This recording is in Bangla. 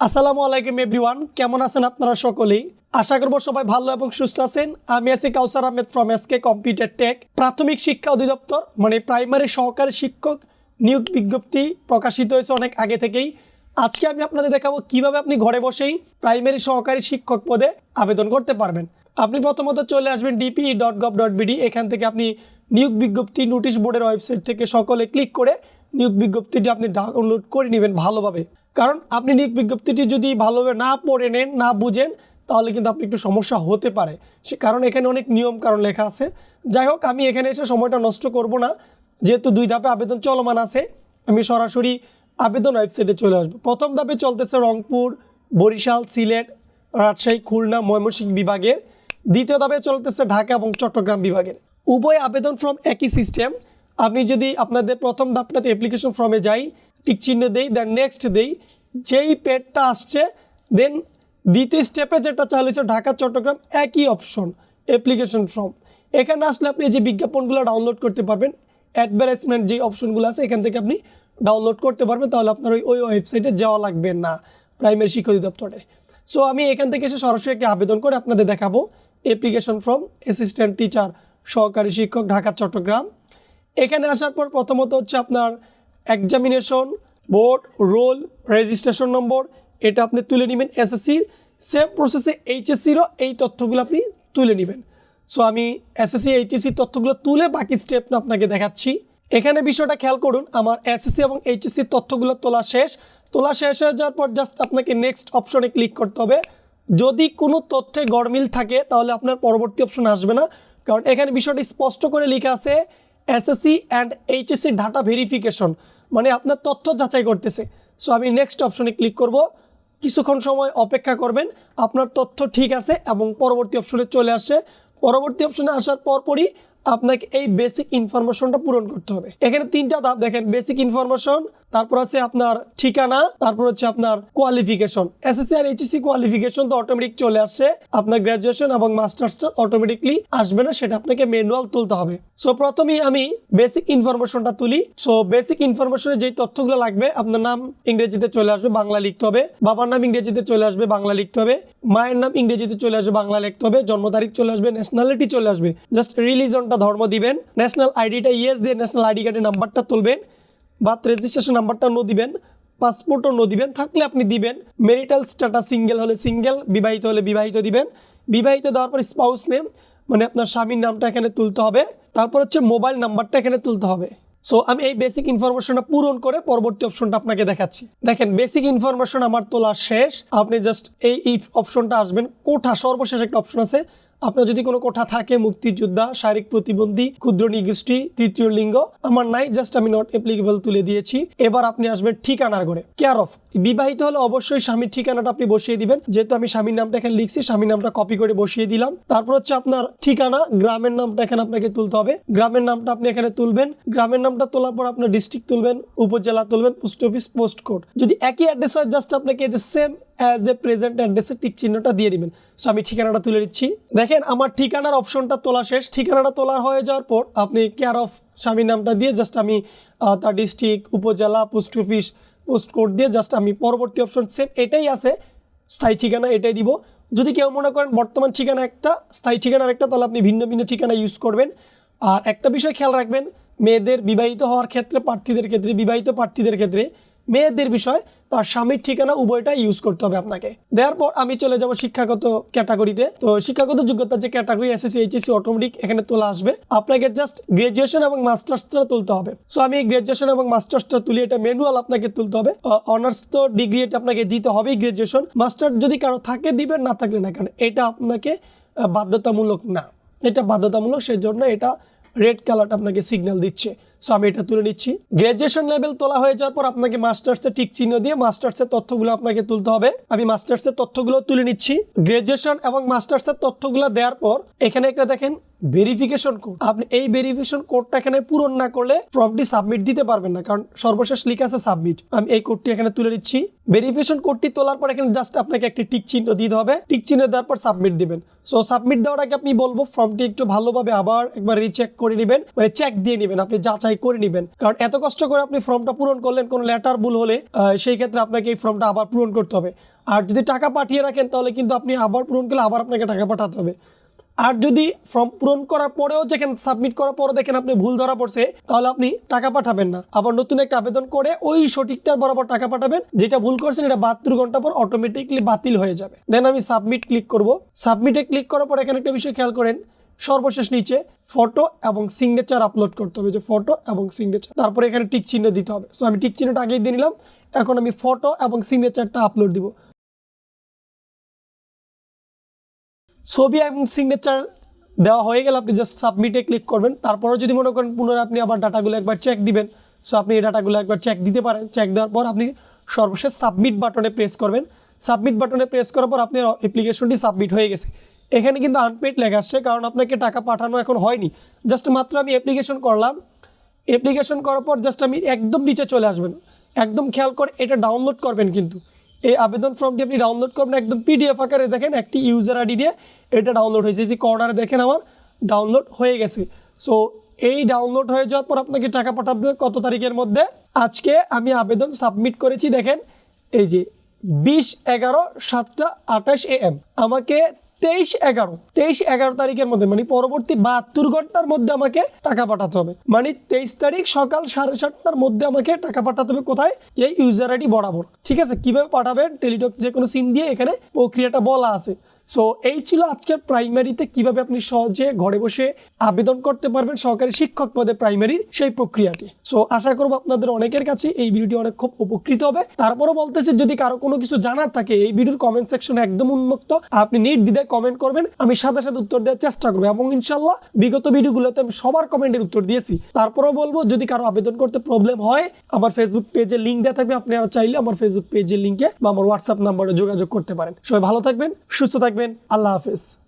আসসালামু আলাইকুম এভরিওয়ান কেমন আছেন আপনারা সকলেই? আশা করব সবাই ভালো এবং সুস্থ আছেন। আমি আছি Kawsar Ahmed from SK computer tech প্রাথমিক শিক্ষা অধিদপ্তর মানে প্রাইমারি সহকারী শিক্ষক নিয়োগ বিজ্ঞপ্তি প্রকাশিত হয়েছে অনেক আগে থেকেই। আজকে আমি আপনাদের দেখাবো কীভাবে আপনি ঘরে বসেই প্রাইমারি সহকারী শিক্ষক পদে আবেদন করতে পারবেন। আপনি প্রথমত চলে আসবেন DPE dot gov dot BD এখান থেকে আপনি নিয়োগ বিজ্ঞপ্তি নোটিশ বোর্ডের ওয়েবসাইট থেকে সকলে ক্লিক করে নিয়োগ বিজ্ঞপ্তিটি আপনি ডাউনলোড করে নেবেন ভালোভাবে। কারণ আপনি নিয়োগ বিজ্ঞপ্তিটি যদি ভালোভাবে না পড়ে নেন, না বুঝেন, তাহলে কিন্তু আপনি একটু সমস্যা হতে পারে। সে কারণ এখানে অনেক নিয়ম কারণ লেখা আছে। যাই হোক, আমি এখানে এসে সময়টা নষ্ট করব না। যেহেতু দুই ধাপে আবেদন চলমান আছে, আমি সরাসরি আবেদন ওয়েবসাইটে চলে আসব। প্রথম ধাপে চলতেছে রংপুর, বরিশাল, সিলেট, রাজশাহী, খুলনা, ময়মনসিংহ বিভাগের। দ্বিতীয় ধাপে চলতেছে ঢাকা এবং চট্টগ্রাম বিভাগের। উভয় আবেদন ফর্ম একই সিস্টেম। আপনি যদি আপনাদের প্রথম ধাপটাতে অ্যাপ্লিকেশন ফর্মে যাই টিক চিহ্ন দেই দেন নেক্সট দেই। যেই পেডটা আসছে দেন দ্বিতীয় স্টেপে যেটা চালিয়েছে ঢাকা, চট্টগ্রাম, একই অপশন অ্যাপ্লিকেশন ফর্ম এখানে আসলে আপনি যে বিজ্ঞাপনগুলো ডাউনলোড করতে পারবেন অ্যাডভার্টাইজমেন্ট যে অপশনগুলো আছে, এখান থেকে আপনি ডাউনলোড করতে পারবেন, তাহলে আপনার ওই ওই ওয়েবসাইটে যাওয়া লাগবে না প্রাইমারি শিক্ষা অধিদপ্তরে। সো আমি এখান থেকে এসে সরাসরি একটি আবেদন করে আপনাদের দেখাবো অ্যাপ্লিকেশন ফর্ম অ্যাসিস্ট্যান্ট টিচার সহকারী শিক্ষক, ঢাকা, চট্টগ্রাম। এখানে আসার পর প্রথমত হচ্ছে আপনার examination board roll registration number এটা আপনি তুলে নেবেন এসএসসির সেম প্রসেসে এইচএসসিরও এই তথ্যগুলো আপনি তুলে নেবেন। সো আমি এসএসসি এইচএসসির তথ্যগুলো তুলে বাকি স্টেপ আপনাকে দেখাচ্ছি। এখানে বিষয়টা খেয়াল করুন, আমার এসএসসি এবং এইচএসসির তথ্যগুলো তোলা শেষ। তোলা শেষ হয়ে যাওয়ার পর জাস্ট আপনাকে নেক্সট অপশনে ক্লিক করতে হবে। যদি কোনো তথ্যে গড়মিল থাকে, তাহলে আপনার পরবর্তী অপশন আসবে না। কারণ এখানে বিষয়টি স্পষ্ট করে লেখা আছে SSC and HSC data verification মানে আপনার তথ্য যাচাই করতেছে। সো আমি নেক্সট অপশনে ক্লিক করব। কিছুক্ষণ সময় অপেক্ষা করবেন। আপনার তথ্য ঠিক আছে এবং পরবর্তী অপশনে চলে আসে। পরবর্তী অপশনে আসার পরপরই আপনাকে এই বেসিক ইনফরমেশনটা পূরণ করতে হবে। এখানে তিনটা ধাপ দেখেন। বেসিক ইনফরমেশন তারপর আছে আপনার ঠিকানা, তারপর হচ্ছে আপনার কোয়ালিফিকেশন এসএসসি আর এইচএসসি কোয়ালিফিকেশন তো অটোমেটিক চলে আসছে আপনার গ্র্যাজুয়েশন এবং মাস্টার্সটা অটোমেটিকলি আসবে না, সেটা আপনাকে ম্যানুয়াল তুলতে হবে। সো প্রথমেই আমি বেসিক ইনফরমেশনটা তুলি। সো বেসিক ইনফরমেশনে যেই তথ্যগুলো লাগবে, আপনার নাম ইংরেজিতে চলে আসবে, বাংলা লিখতে হবে। বাবার নাম ইংরেজিতে চলে আসবে, বাংলা লিখতে হবে। মায়ের নাম ইংরেজিতে চলে আসবে, বাংলা লিখতে হবে। জন্ম তারিখ চলে আসবে ন্যাশনালিটি চলে আসবে। জাস্ট রিলিজনটা ধর্ম দিবেন। ন্যাশনাল আইডিটা ইয়েস দিয়ে ন্যাশনাল আইডি কার্ডের নাম্বারটা তুলবেন। বার্থ রেজিস্ট্রেশন নাম্বারটা নো দিবেন পাসপোর্টও নো দিবেন, থাকলে আপনি দিবেন। মেরিটাল স্ট্যাটাস সিঙ্গেল হলে সিঙ্গেল বিবাহিত হলে বিবাহিত দিবেন। বিবাহিত দেওয়ার পর স্পাউস নেম মানে আপনার স্বামীর নামটা এখানে তুলতে হবে। তারপর হচ্ছে মোবাইল নাম্বারটা এখানে তুলতে হবে। সো আমি এই বেসিক ইনফরমেশনটা পূরণ করে পরবর্তী অপশনটা আপনাকে দেখাচ্ছি। দেখেন বেসিক ইনফরমেশন আমার তোলা শেষ। আপনি জাস্ট এই এই অপশনটা আসবেন। কোঠা, সর্বশেষ একটা অপশন আছে। আপনার যদি কোনো কোঠা থাকে, মুক্তিযোদ্ধা, শারীরিক প্রতিবন্ধী, ক্ষুদ্র নিগোষ্ঠী তৃতীয় লিঙ্গ, আমার নাই জাস্ট আমি নট অ্যাপ্লিকেবল তুলে দিয়েছি। এবার আপনি আসবেন ঠিকানার ঘরে। কেয়ার অফ বিবাহিত হলে অবশ্যই স্বামীর ঠিকানাটা আপনি বসিয়ে দিবেন। যেহেতু আমি স্বামীর নামটা এখানে লিখছি, স্বামীর নামটা কপি করে বসিয়ে দিলাম। তারপর হচ্ছে আপনার ঠিকানা, গ্রামের নামটা এখানে আপনাকে তুলতে হবে। গ্রামের নামটা আপনি এখানে তুলবেন। গ্রামের নামটা তোলার পর আপনার ডিস্ট্রিক্ট তুলবেন, উপজেলা তুলবেন পোস্ট অফিস পোস্ট কোড যদি একই অ্যাড্রেস হয় জাস্ট আপনাকে সেম অ্যাজ এ প্রেজেন্ট অ্যাড্রেসে টিক চিহ্নটা দিয়ে দিবেন। সো আমি ঠিকানাটা তুলে দিচ্ছি দেখেন, আমার ঠিকানার অপশনটা তোলা শেষ। ঠিকানাটা তোলা হয়ে যাওয়ার পর আপনি কেয়ার অফ স্বামীর নামটা দিয়ে জাস্ট আমি তার ডিস্ট্রিক্ট উপজেলা পোস্ট অফিস পোস্ট কোড দিয়ে জাস্ট আমি পরবর্তী অপশন সেম এটাই আছে। স্থায়ী ঠিকানা এটাই দিব। যদি কেউ মনে করেন বর্তমান ঠিকানা একটা, স্থায়ী ঠিকানার একটা তাহলে আপনি ভিন্ন ভিন্ন ঠিকানা ইউজ করবেন। আর একটা বিষয় খেয়াল রাখবেন, মেয়েদের বিবাহিত হওয়ার ক্ষেত্রে, প্রার্থীদের ক্ষেত্রে, বিবাহিত প্রার্থীদের ক্ষেত্রে মেয়েদের বিষয়, তার স্বামীর ঠিকানা উভয়টা ইউজ করতে হবে আপনাকে। দেওয়ার পর আমি চলে যাব শিক্ষাগত ক্যাটাগরিতে তো শিক্ষাগত যোগ্যতার যে ক্যাটাগরি এসএসসি এইচএসসি অটোমেটিক এখানে তোলা আসবে। আপনাকে জাস্ট গ্রাজুয়েশন এবং মাস্টার্সটা তুলতে হবে। সো আমি গ্রাজুয়েশন এবং মাস্টার্সটা তুলি এটা ম্যানুয়াল আপনাকে তুলতে হবে। অনার্স তো ডিগ্রি এটা আপনাকে দিতে হবেই গ্রাজুয়েশন মাস্টার যদি কারও থাকে দিবেন, না থাকলে না কারণ এটা আপনাকে বাধ্যতামূলক না। এটা বাধ্যতামূলক, সেজন্য এটা রেড কালারটা আপনাকে সিগন্যাল দিচ্ছে। সো আমি এটা তুলে নিচ্ছি। গ্রাজুয়েশন লেভেল তোলা হয়ে যাওয়ার পর আপনাকে মাস্টার্সের টিক চিহ্ন দিয়ে মাস্টার্সের তথ্যগুলো আপনাকে তুলতে হবে। আমি মাস্টার্সের তথ্যগুলো তুলে নিচ্ছি। গ্রাজুয়েশন এবং মাস্টার্সের তথ্যগুলো দেওয়ার পর, এখানে একটা দেখেন ভেরিফিকেশন কোড আপনি এই ভেরিফিকেশন কোডটা এখানে পূরণ না করলে ফর্মটি সাবমিট দিতে পারবেন না, কারণ সর্বশেষ লিখে আছে সাবমিট আমি এই কোডটি এখানে তুলে দিচ্ছি ভেরিফিকেশন কোডটি তোলার পর এখানে জাস্ট আপনাকে একটি টিক চিহ্ন দিতে হবে। টিক চিহ্ন দেওয়ার পর সাবমিট দিবেন। সো সাবমিট দেওয়ার আগে আপনি বলব ফর্মটি একটু ভালোভাবে আবার একবার রিচেক করে নেবেন মানে চেক দিয়ে নেবেন, আপনি যাচাই করে নেবেন। কারণ এত কষ্ট করে আপনি ফর্মটা পূরণ করলেন, কোনো লেটার ভুল হলে সেই ক্ষেত্রে আপনাকে এই ফর্মটা আবার পূরণ করতে হবে। আর যদি টাকা পাঠিয়ে রাখেন তাহলে কিন্তু আপনি আবার পূরণ করলে আবার আপনাকে টাকা পাঠাতে হবে। আর যদি ফর্ম পূরণ করার পরেও যেখানে সাবমিট করার পরে দেখেন আপনি ভুল ধরা পড়ছে, তাহলে আপনি টাকা পাঠাবেন না। আবার নতুন একটা আবেদন করে ওই সঠিকটার বরাবর টাকা পাঠাবেন, যেটা ভুল করছেন, এটা বাহাত্তর ঘণ্টা পর অটোমেটিকলি বাতিল হয়ে যাবে। দেন আমি সাবমিট ক্লিক করব। সাবমিটে ক্লিক করার পর এখানে একটা বিষয় খেয়াল করেন, সর্বশেষ নিচে ফটো এবং সিগনেচার আপলোড করতে হবে, যে ফটো এবং সিগনেচার তারপরে এখানে টিক চিহ্ন দিতে হবে। সো আমি টিক চিহ্নটা আগেই দিয়ে নিলাম, এখন আমি ফটো এবং সিগনেচারটা আপলোড দিব। ছবি এবং সিগনেচার দেওয়া হয়ে গেলে আপনি জাস্ট সাবমিটে ক্লিক করবেন। তারপরে যদি মনে করেন পুনরায় আপনি আবার ডাটাগুলো একবার চেক দিবেন সো আপনি এই ডাটাগুলো একবার চেক দিতে পারেন। চেক দেওয়ার পর আপনি সর্বশেষ সাবমিট বাটনে প্রেস করবেন। সাবমিট বাটনে প্রেস করার পর আপনার অ্যাপ্লিকেশনটি সাবমিট হয়ে গেছে। এখানে কিন্তু আনপেড লেখা আসছে, কারণ আপনাকে টাকা পাঠানো এখন হয়নি। জাস্ট মাত্র আমি অ্যাপ্লিকেশন করলাম। অ্যাপ্লিকেশন করার পর জাস্ট আমি একদম নিচে চলে আসবেন। একদম খেয়াল করে এটা ডাউনলোড করবেন কিন্তু। এই আবেদন ফর্মটি আপনি ডাউনলোড করবেন একদম পিডিএফ আকারে, দেখেন একটি ইউজার আইডি দিয়ে এটা ডাউনলোড হয়েছে। যে কর্নারে দেখেন আমার ডাউনলোড হয়ে গেছে। সো এই ডাউনলোড হয়ে যাওয়ার পর আপনাকে টাকা পাঠাতে হবে কত তারিখের মধ্যে? আজকে আমি আবেদন সাবমিট করেছি, দেখেন, এই যে বিশ এগারো সাতটা আঠাশ এ এম আমাকে তেইশ এগারো তেইশ এগারো তারিখের মধ্যে মানে পরবর্তী বাহাত্তর ঘণ্টার মধ্যে আমাকে টাকা পাঠাতে হবে। মানে তেইশ তারিখ সকাল সাড়ে সাতটার মধ্যে আমাকে টাকা পাঠাতে হবে কোথায়? এই ইউজার আইডি বরাবর। ঠিক আছে? কীভাবে পাঠাবেন? টেলিটক যে কোনো সিম দিয়ে এখানে প্রক্রিয়াটা বলা আছে। সো এই ছিল আজকের প্রাইমারিতে কীভাবে আপনি সহজে ঘরে বসে আবেদন করতে পারবেন সরকারি শিক্ষক পদে প্রাইমারির সেই প্রক্রিয়াটি। সো আশা করব আপনাদের অনেকের কাছে এই ভিডিওটি অনেক খুব উপকৃত হবে। তারপরও বলতেছে, যদি কারও কোনো কিছু জানার থাকে, এই ভিডিওর কমেন্ট সেকশনে একদম উন্মুক্ত। আপনি নির্দ্বিধায় কমেন্ট করবেন, আমি সাথে সাথে উত্তর দেওয়ার চেষ্টা করব এবং ইনশাল্লাহ বিগত ভিডিওগুলোতে আমি সবার কমেন্টের উত্তর দিয়েছি। তারপরেও বলব, যদি কারও আবেদন করতে প্রবলেম হয়, আমার ফেসবুক পেজে লিঙ্ক দেওয়া থাকবে। আপনি আর চাইলে আমার ফেসবুক পেজের লিঙ্কে বা আমার হোয়াটসঅ্যাপ নাম্বারে যোগাযোগ করতে পারেন। সবাই ভালো থাকবেন, সুস্থ থাকবেন। আল্লাহ হাফেজ।